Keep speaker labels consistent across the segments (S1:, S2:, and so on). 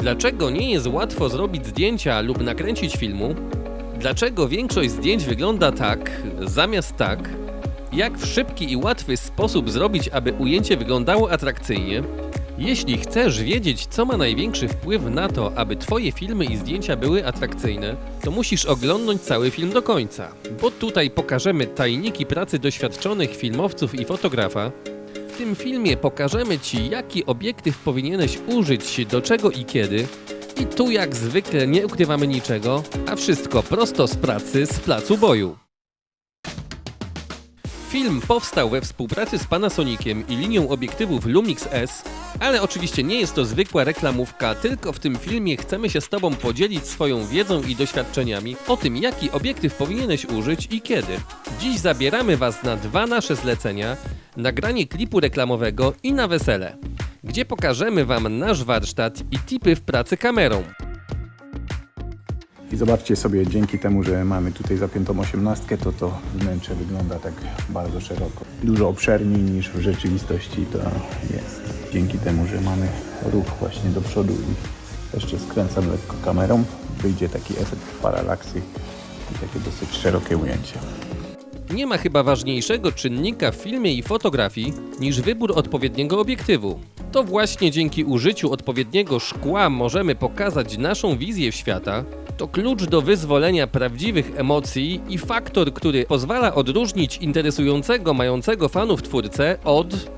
S1: Dlaczego nie jest łatwo zrobić zdjęcia lub nakręcić filmu? Dlaczego większość zdjęć wygląda tak, zamiast tak? Jak w szybki i łatwy sposób zrobić, aby ujęcie wyglądało atrakcyjnie? Jeśli chcesz wiedzieć, co ma największy wpływ na to, aby Twoje filmy i zdjęcia były atrakcyjne, to musisz oglądnąć cały film do końca, bo tutaj pokażemy tajniki pracy doświadczonych filmowców i fotografa. Tym filmie pokażemy Ci, jaki obiektyw powinieneś użyć, do czego i kiedy. I tu jak zwykle nie ukrywamy niczego, a wszystko prosto z pracy z placu boju. Film powstał we współpracy z Panasoniciem i linią obiektywów Lumix S, ale oczywiście nie jest to zwykła reklamówka, tylko w tym filmie chcemy się z Tobą podzielić swoją wiedzą i doświadczeniami o tym, jaki obiektyw powinieneś użyć i kiedy. Dziś zabieramy Was na dwa nasze zlecenia, nagranie klipu reklamowego i na wesele, gdzie pokażemy Wam nasz warsztat i tipy w pracy kamerą.
S2: I zobaczcie sobie, dzięki temu, że mamy tutaj zapiętą osiemnastkę, to to wnętrze wygląda tak bardzo szeroko. Dużo obszerniej niż w rzeczywistości to jest. Dzięki temu, że mamy ruch właśnie do przodu i jeszcze skręcam lekko kamerą, wyjdzie taki efekt paralaksy i takie dosyć szerokie ujęcie.
S1: Nie ma chyba ważniejszego czynnika w filmie i fotografii niż wybór odpowiedniego obiektywu. To właśnie dzięki użyciu odpowiedniego szkła możemy pokazać naszą wizję świata. To klucz do wyzwolenia prawdziwych emocji i faktor, który pozwala odróżnić interesującego, mającego fanów twórcę od.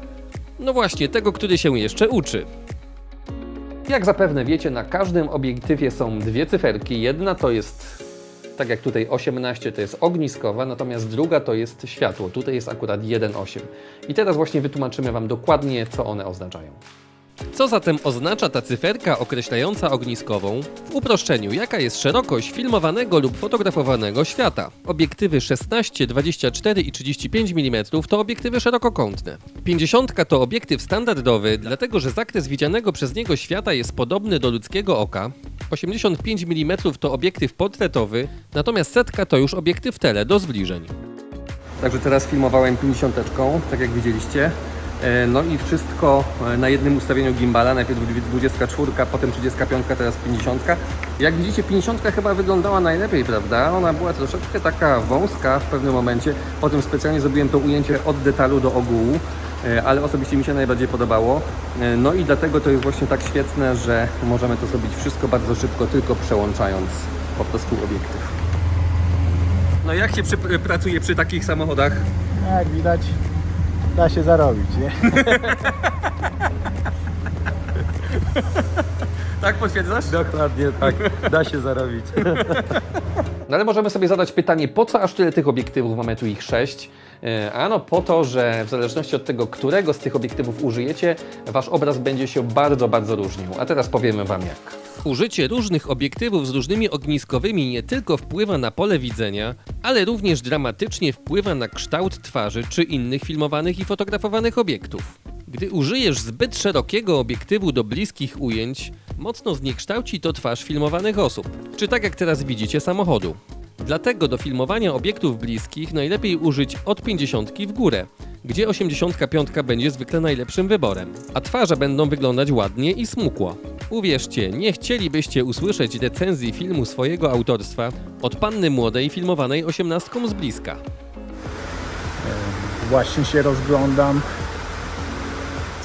S1: No właśnie, tego, który się jeszcze uczy. Jak zapewne wiecie, na każdym obiektywie są dwie cyferki. Jedna to jest tak jak tutaj 18 to jest ogniskowa, natomiast druga to jest światło. Tutaj jest akurat 1,8. I teraz właśnie wytłumaczymy Wam dokładnie, co one oznaczają. Co zatem oznacza ta cyferka określająca ogniskową? W uproszczeniu, jaka jest szerokość filmowanego lub fotografowanego świata? Obiektywy 16, 24 i 35 mm to obiektywy szerokokątne. 50 to obiektyw standardowy, dlatego że zakres widzianego przez niego świata jest podobny do ludzkiego oka. 85 mm to obiektyw portretowy, natomiast setka to już obiektyw tele do zbliżeń. Także teraz filmowałem 50, tak jak widzieliście. E, No i wszystko e, na jednym ustawieniu gimbala, najpierw 24, potem 35, teraz 50. Jak widzicie 50 chyba wyglądała najlepiej, prawda? Ona była troszeczkę taka wąska w pewnym momencie, potem specjalnie zrobiłem to ujęcie od detalu do ogółu, ale osobiście mi się najbardziej podobało. E, No i dlatego to jest właśnie tak świetne, że możemy to zrobić wszystko bardzo szybko, tylko przełączając po prostu obiektyw. No jak się przy, pracuje przy takich samochodach?
S2: Jak widać, da się zarobić, nie?
S1: Tak potwierdzasz?
S2: Dokładnie tak, da się zarobić.
S1: No ale możemy sobie zadać pytanie, po co aż tyle tych obiektywów? Mamy tu ich sześć. E, Ano po to, że w zależności od tego, którego z tych obiektywów użyjecie, wasz obraz będzie się bardzo, bardzo różnił. A teraz powiemy wam jak. Użycie różnych obiektywów z różnymi ogniskowymi nie tylko wpływa na pole widzenia, ale również dramatycznie wpływa na kształt twarzy czy innych filmowanych i fotografowanych obiektów. Gdy użyjesz zbyt szerokiego obiektywu do bliskich ujęć, mocno zniekształci to twarz filmowanych osób, czy tak jak teraz widzicie samochodu. Dlatego do filmowania obiektów bliskich najlepiej użyć od 50 w górę, gdzie 85 będzie zwykle najlepszym wyborem, a twarze będą wyglądać ładnie i smukło. Uwierzcie, nie chcielibyście usłyszeć recenzji filmu swojego autorstwa od panny młodej filmowanej 18 z bliska.
S2: Właśnie się rozglądam,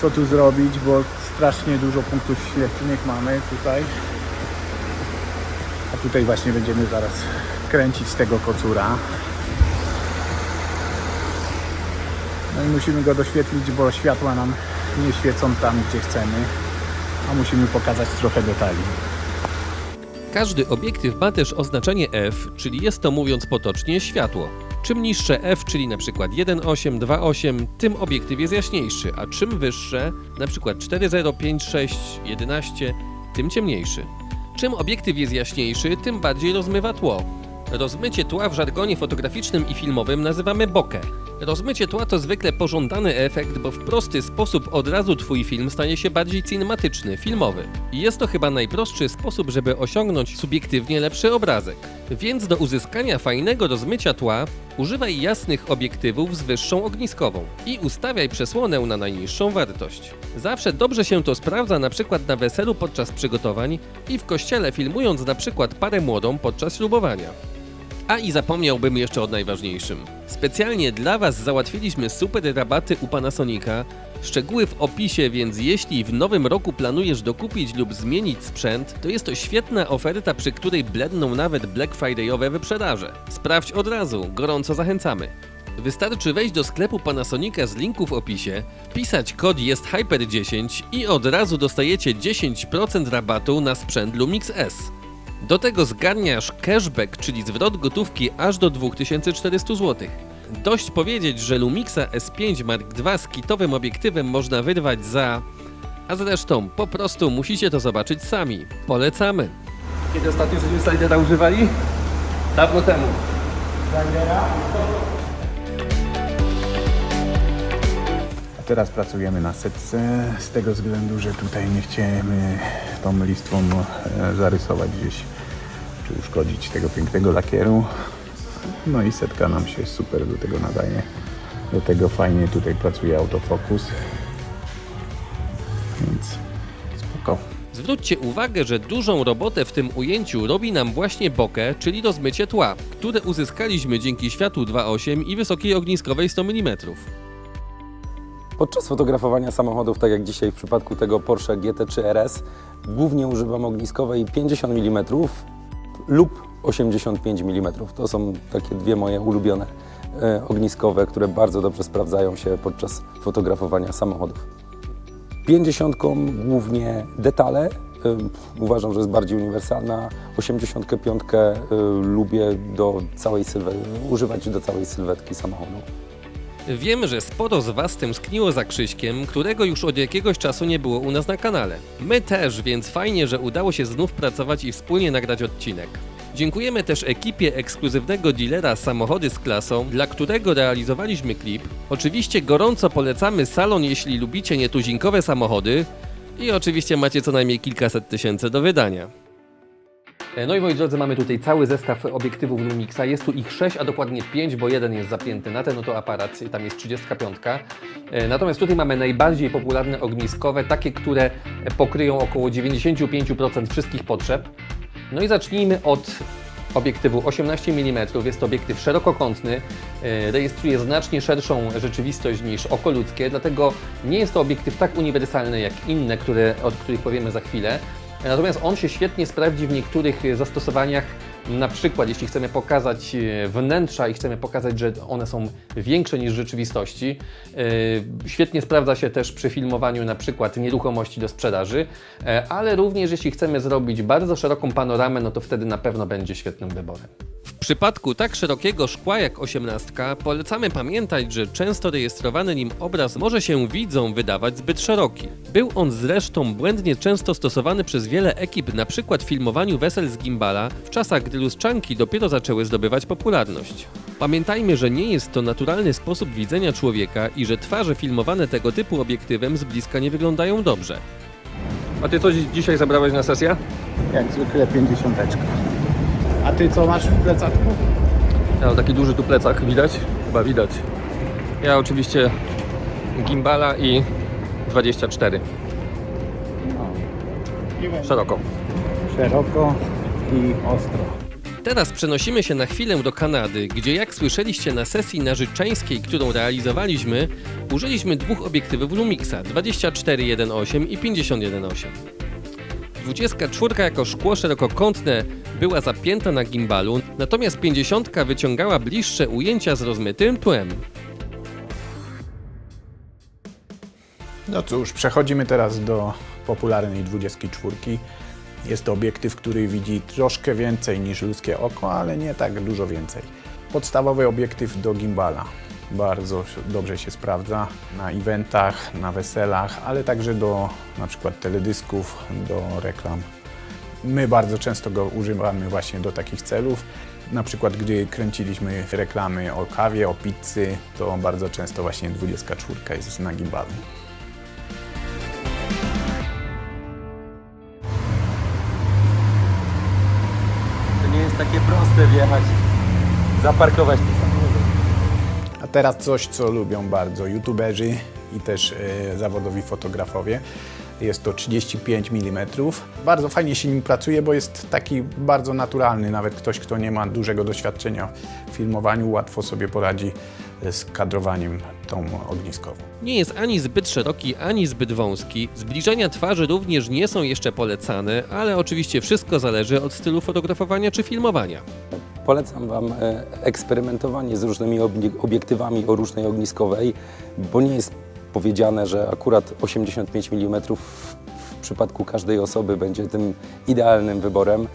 S2: co tu zrobić, bo strasznie dużo punktów świetlnych mamy tutaj. A tutaj właśnie będziemy zaraz kręcić tego kocura. No i musimy go doświetlić, bo światła nam nie świecą tam, gdzie chcemy, a musimy pokazać trochę detali.
S1: Każdy obiektyw ma też oznaczenie f, czyli jest to mówiąc potocznie światło. Czym niższe f, czyli przykład 1.8, 2.8, tym obiektyw jest jaśniejszy, a czym wyższe, przykład 4.0, 5.6, 11, tym ciemniejszy. Czym obiektyw jest jaśniejszy, tym bardziej rozmywa tło. Rozmycie tła w żargonie fotograficznym i filmowym nazywamy bokeh. Rozmycie tła to zwykle pożądany efekt, bo w prosty sposób od razu twój film stanie się bardziej cinematyczny, filmowy. I jest to chyba najprostszy sposób, żeby osiągnąć subiektywnie lepszy obrazek. Więc do uzyskania fajnego rozmycia tła używaj jasnych obiektywów z wyższą ogniskową i ustawiaj przesłonę na najniższą wartość. Zawsze dobrze się to sprawdza na przykład na weselu podczas przygotowań i w kościele filmując na przykład parę młodą podczas ślubowania. A i zapomniałbym jeszcze o najważniejszym. Specjalnie dla Was załatwiliśmy super rabaty u Panasonica. Szczegóły w opisie, więc jeśli w nowym roku planujesz dokupić lub zmienić sprzęt, to jest to świetna oferta, przy której bledną nawet Black Friday'owe wyprzedaże. Sprawdź od razu, gorąco zachęcamy. Wystarczy wejść do sklepu Panasonica z linku w opisie, wpisać kod jest Hyper10 i od razu dostajecie 10% rabatu na sprzęt Lumix S. Do tego zgarniasz cashback, czyli zwrot gotówki aż do 2400 zł. Dość powiedzieć, że Lumixa S5 Mark II z kitowym obiektywem można wyrwać za... A zresztą, po prostu musicie to zobaczyć sami. Polecamy. Kiedy ostatnio żeśmy slidera używali? Dawno temu.
S2: A teraz pracujemy na setce z tego względu, że tutaj nie chcieliśmy tą listwą e, zarysować gdzieś czy uszkodzić tego pięknego lakieru. No i setka nam się super do tego nadaje. Do tego fajnie tutaj pracuje autofokus. Więc spoko.
S1: Zwróćcie uwagę, że dużą robotę w tym ujęciu robi nam właśnie bokeh, czyli rozmycie tła, które uzyskaliśmy dzięki światłu 2.8 i wysokiej ogniskowej 100 mm.
S3: Podczas fotografowania samochodów, tak jak dzisiaj w przypadku tego Porsche GT3 RS, głównie używam ogniskowej 50 mm lub 85 mm. To są takie dwie moje ulubione e, ogniskowe, które bardzo dobrze sprawdzają się podczas fotografowania samochodów. 50 głównie detale. e, Uważam, że jest bardziej uniwersalna. 85 e, lubię do całej sylwetki, używać do całej sylwetki samochodu.
S1: Wiem, że sporo z Was tęskniło za Krzyśkiem, którego już od jakiegoś czasu nie było u nas na kanale. My też, więc fajnie, że udało się znów pracować i wspólnie nagrać odcinek. Dziękujemy też ekipie ekskluzywnego dealera Samochody z klasą, dla którego realizowaliśmy klip. Oczywiście gorąco polecamy salon, jeśli lubicie nietuzinkowe samochody i oczywiście macie co najmniej kilkaset tysięcy do wydania. No i moi drodzy, mamy tutaj cały zestaw obiektywów Lumixa. Jest tu ich 6, a dokładnie 5, bo jeden jest zapięty na ten oto aparat i tam jest 35. E, Natomiast tutaj mamy najbardziej popularne ogniskowe, takie, które pokryją około 95% wszystkich potrzeb. No i zacznijmy od obiektywu 18 mm. Jest to obiektyw szerokokątny, e, rejestruje znacznie szerszą rzeczywistość niż oko ludzkie, dlatego nie jest to obiektyw tak uniwersalny jak inne, które, od których powiemy za chwilę. Natomiast on się świetnie sprawdzi w niektórych e, zastosowaniach, na przykład jeśli chcemy pokazać e, wnętrza i chcemy pokazać, że one są większe niż w rzeczywistości. E, Świetnie sprawdza się też przy filmowaniu na przykład nieruchomości do sprzedaży, e, ale również jeśli chcemy zrobić bardzo szeroką panoramę, no to wtedy na pewno będzie świetnym wyborem. W przypadku tak szerokiego szkła jak 18 polecamy pamiętać, że często rejestrowany nim obraz może się widzom wydawać zbyt szeroki. Był on zresztą błędnie często stosowany przez wiele ekip, na przykład w filmowaniu wesel z gimbala, w czasach gdy lustrzanki dopiero zaczęły zdobywać popularność. Pamiętajmy, że nie jest to naturalny sposób widzenia człowieka i że twarze filmowane tego typu obiektywem z bliska nie wyglądają dobrze. A ty coś dzisiaj zabrałeś na sesję?
S2: Jak zwykle 50. A ty co masz w plecaku?
S1: Ja mam taki duży tu plecak, widać? Chyba widać. Ja oczywiście gimbala i 24. Szeroko.
S2: Szeroko i ostro.
S1: Teraz przenosimy się na chwilę do Kanady, gdzie jak słyszeliście na sesji narzeczeńskiej, którą realizowaliśmy, użyliśmy dwóch obiektywów Lumixa 24.1.8 i 51.8. 24 jako szkło szerokokątne była zapięta na gimbalu, natomiast 50 wyciągała bliższe ujęcia z rozmytym tłem.
S2: No cóż, przechodzimy teraz do popularnej 24. Jest to obiektyw, który widzi troszkę więcej niż ludzkie oko, ale nie tak dużo więcej. Podstawowy obiektyw do gimbala. Bardzo dobrze się sprawdza na eventach, na weselach, ale także do na przykład teledysków, do reklam. My bardzo często go używamy właśnie do takich celów. Na przykład, gdy kręciliśmy reklamy o kawie, o pizzy, to bardzo często właśnie 24 jest na gimbalu.
S3: Proste wjechać, zaparkować ten samochód.
S2: A teraz coś, co lubią bardzo youtuberzy i też e, zawodowi fotografowie. Jest to 35 mm. Bardzo fajnie się nim pracuje, bo jest taki bardzo naturalny. Nawet ktoś, kto nie ma dużego doświadczenia w filmowaniu, łatwo sobie poradzi z kadrowaniem tą ogniskową.
S1: Nie jest ani zbyt szeroki, ani zbyt wąski. Zbliżenia twarzy również nie są jeszcze polecane, ale oczywiście wszystko zależy od stylu fotografowania czy filmowania.
S3: Polecam Wam e, eksperymentowanie z różnymi obie- obiektywami o różnej ogniskowej, bo nie jest powiedziane, że akurat 85 mm w, przypadku każdej osoby będzie tym idealnym wyborem.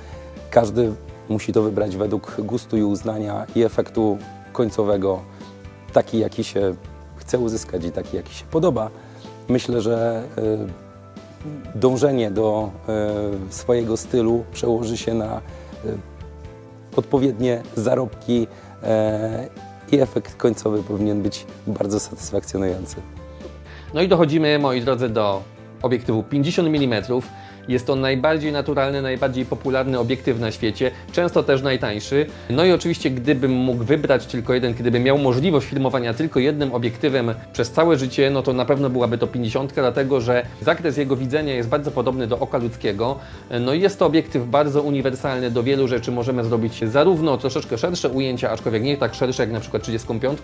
S3: Każdy musi to wybrać według gustu i uznania i efektu końcowego, taki jaki się chce uzyskać i taki jaki się podoba. Myślę, że e, dążenie do e, swojego stylu przełoży się na e, odpowiednie zarobki i efekt końcowy powinien być bardzo satysfakcjonujący.
S1: No i dochodzimy, moi drodzy, do obiektywu 50 mm. Jest to najbardziej naturalny, najbardziej popularny obiektyw na świecie, często też najtańszy. No i oczywiście, gdybym mógł wybrać tylko jeden, gdybym miał możliwość filmowania tylko jednym obiektywem przez całe życie, no to na pewno byłaby to 50, dlatego że zakres jego widzenia jest bardzo podobny do oka ludzkiego. No i jest to obiektyw bardzo uniwersalny, do wielu rzeczy możemy zrobić zarówno troszeczkę szersze ujęcia, aczkolwiek nie tak szersze jak na przykład 35,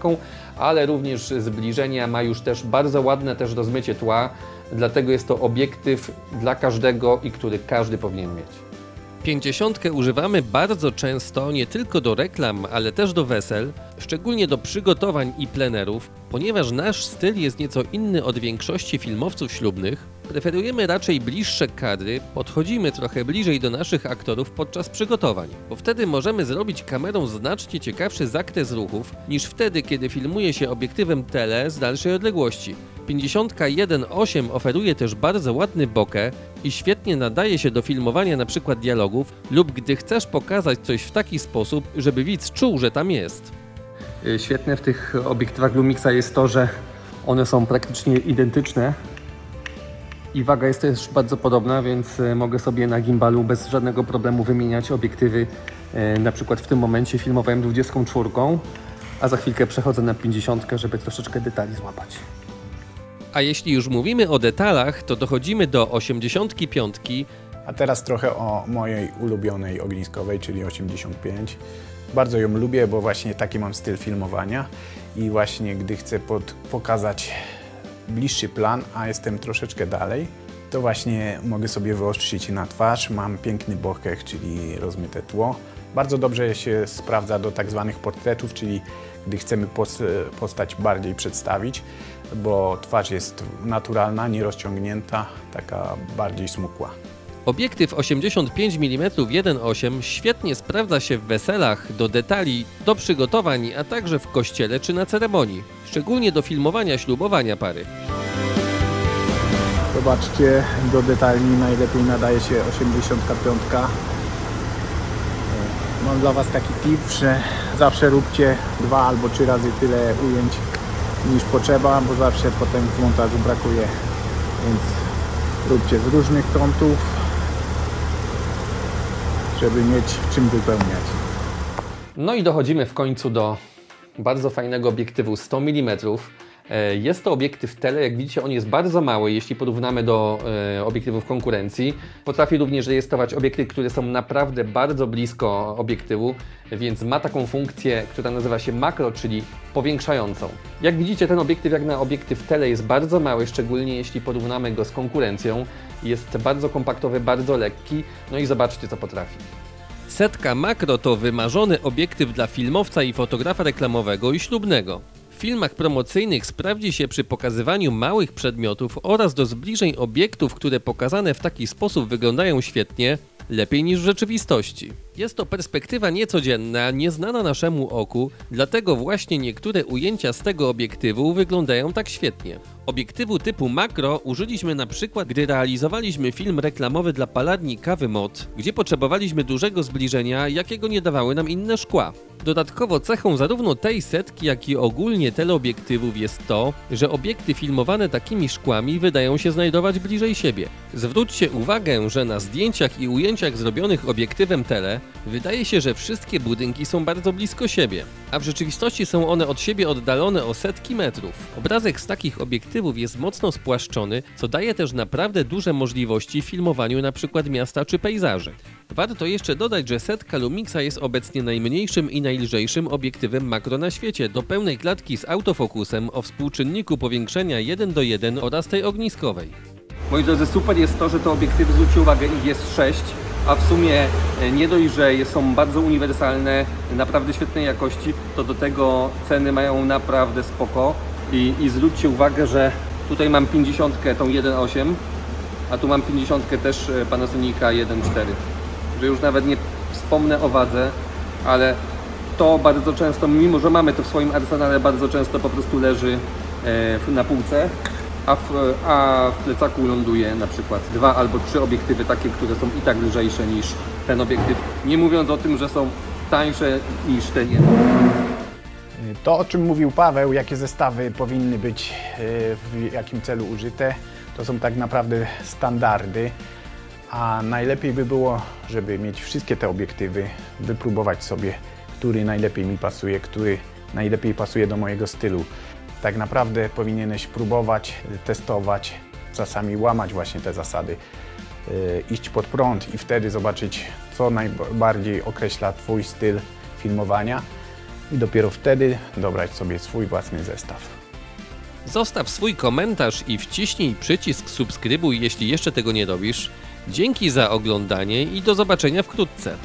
S1: ale również zbliżenia, ma już też bardzo ładne też rozmycie tła, dlatego jest to obiektyw dla każdego i który każdy powinien mieć. 50 używamy bardzo często nie tylko do reklam, ale też do wesel, szczególnie do przygotowań i plenerów, ponieważ nasz styl jest nieco inny od większości filmowców ślubnych. Preferujemy raczej bliższe kadry, podchodzimy trochę bliżej do naszych aktorów podczas przygotowań, bo wtedy możemy zrobić kamerą znacznie ciekawszy zakres ruchów niż wtedy, kiedy filmuje się obiektywem tele z dalszej odległości. 51.8 oferuje też bardzo ładny bokeh i świetnie nadaje się do filmowania np. dialogów lub gdy chcesz pokazać coś w taki sposób, żeby widz czuł, że tam jest.
S4: Świetne w tych obiektywach Lumixa jest to, że one są praktycznie identyczne i waga jest też bardzo podobna, więc e, mogę sobie na gimbalu bez żadnego problemu wymieniać obiektywy. E, Na przykład w tym momencie filmowałem 24, a za chwilkę przechodzę na 50, żeby troszeczkę detali złapać.
S1: A jeśli już mówimy o detalach, to dochodzimy do 85.
S2: A teraz trochę o mojej ulubionej ogniskowej, czyli 85. Bardzo ją lubię, bo właśnie taki mam styl filmowania i właśnie gdy chcę pod, pokazać bliższy plan, a jestem troszeczkę dalej, to właśnie mogę sobie wyostrzyć na twarz. Mam piękny bokeh, czyli rozmyte tło. Bardzo dobrze się sprawdza do tak zwanych portretów, czyli gdy chcemy pos, postać bardziej przedstawić, bo twarz jest naturalna, nierozciągnięta, taka bardziej smukła.
S1: Obiektyw 85 mm 1.8 świetnie sprawdza się w weselach, do detali, do przygotowań, a także w kościele czy na ceremonii, szczególnie do filmowania ślubowania pary.
S2: Zobaczcie, do detali najlepiej nadaje się 85. Mam dla Was taki tip, że zawsze róbcie dwa albo trzy razy tyle ujęć niż potrzeba, bo zawsze potem w montażu brakuje. Więc róbcie z różnych kątów, żeby mieć czym wypełniać.
S1: No i dochodzimy w końcu do bardzo fajnego obiektywu 100 mm. E, Jest to obiektyw tele, jak widzicie on jest bardzo mały, jeśli porównamy do e, obiektywów konkurencji. Potrafi również rejestrować obiektywy, które są naprawdę bardzo blisko obiektywu, więc ma taką funkcję, która nazywa się makro, czyli powiększającą. Jak widzicie ten obiektyw jak na obiektyw tele jest bardzo mały, szczególnie jeśli porównamy go z konkurencją. Jest bardzo kompaktowy, bardzo lekki, no i zobaczcie co potrafi. Setka makro to wymarzony obiektyw dla filmowca i fotografa reklamowego i ślubnego. Filmach promocyjnych sprawdzi się przy pokazywaniu małych przedmiotów oraz do zbliżeń obiektów, które pokazane w taki sposób wyglądają świetnie, lepiej niż w rzeczywistości. Jest to perspektywa niecodzienna, nieznana naszemu oku, dlatego właśnie niektóre ujęcia z tego obiektywu wyglądają tak świetnie. Obiektywu typu makro użyliśmy na przykład, gdy realizowaliśmy film reklamowy dla palarni kawy Mod, gdzie potrzebowaliśmy dużego zbliżenia, jakiego nie dawały nam inne szkła. Dodatkowo cechą zarówno tej setki, jak i ogólnie teleobiektywów jest to, że obiekty filmowane takimi szkłami wydają się znajdować bliżej siebie. Zwróćcie uwagę, że na zdjęciach i ujęciach zrobionych obiektywem tele wydaje się, że wszystkie budynki są bardzo blisko siebie, a w rzeczywistości są one od siebie oddalone o setki metrów. Obrazek z takich obiektywów jest mocno spłaszczony, co daje też naprawdę duże możliwości w filmowaniu np. miasta czy pejzaży. Warto jeszcze dodać, że setka Lumixa jest obecnie najmniejszym i najlżejszym obiektywem makro na świecie, do pełnej klatki z autofokusem o współczynniku powiększenia 1 do 1 oraz tej ogniskowej.
S4: Moi drodzy, super jest to, że te obiektywy, zwróćcie uwagę, ich jest 6, a w sumie e, nie dość, że są bardzo uniwersalne, naprawdę świetnej jakości, to do tego ceny mają naprawdę spoko. I, i zwróćcie uwagę, że tutaj mam 50, tą 1.8, a tu mam 50 też e, Panasonica 1.4. Że już nawet nie wspomnę o wadze, ale to bardzo często, mimo że mamy to w swoim arsenale, bardzo często po prostu leży e, na półce, a w, a w plecaku ląduje na przykład dwa albo trzy obiektywy takie, które są i tak lżejsze niż ten obiektyw. Nie mówiąc o tym, że są tańsze niż ten jeden.
S2: To, o czym mówił Paweł, jakie zestawy powinny być e, w jakim celu użyte, to są tak naprawdę standardy, a najlepiej by było, żeby mieć wszystkie te obiektywy, wypróbować sobie, który najlepiej mi pasuje, który najlepiej pasuje do mojego stylu. Tak naprawdę powinieneś próbować, testować, czasami łamać właśnie te zasady, e, iść pod prąd i wtedy zobaczyć, co najbardziej określa Twój styl filmowania i dopiero wtedy dobrać sobie swój własny zestaw.
S1: Zostaw swój komentarz i wciśnij przycisk subskrybuj, jeśli jeszcze tego nie robisz. Dzięki za oglądanie i do zobaczenia wkrótce.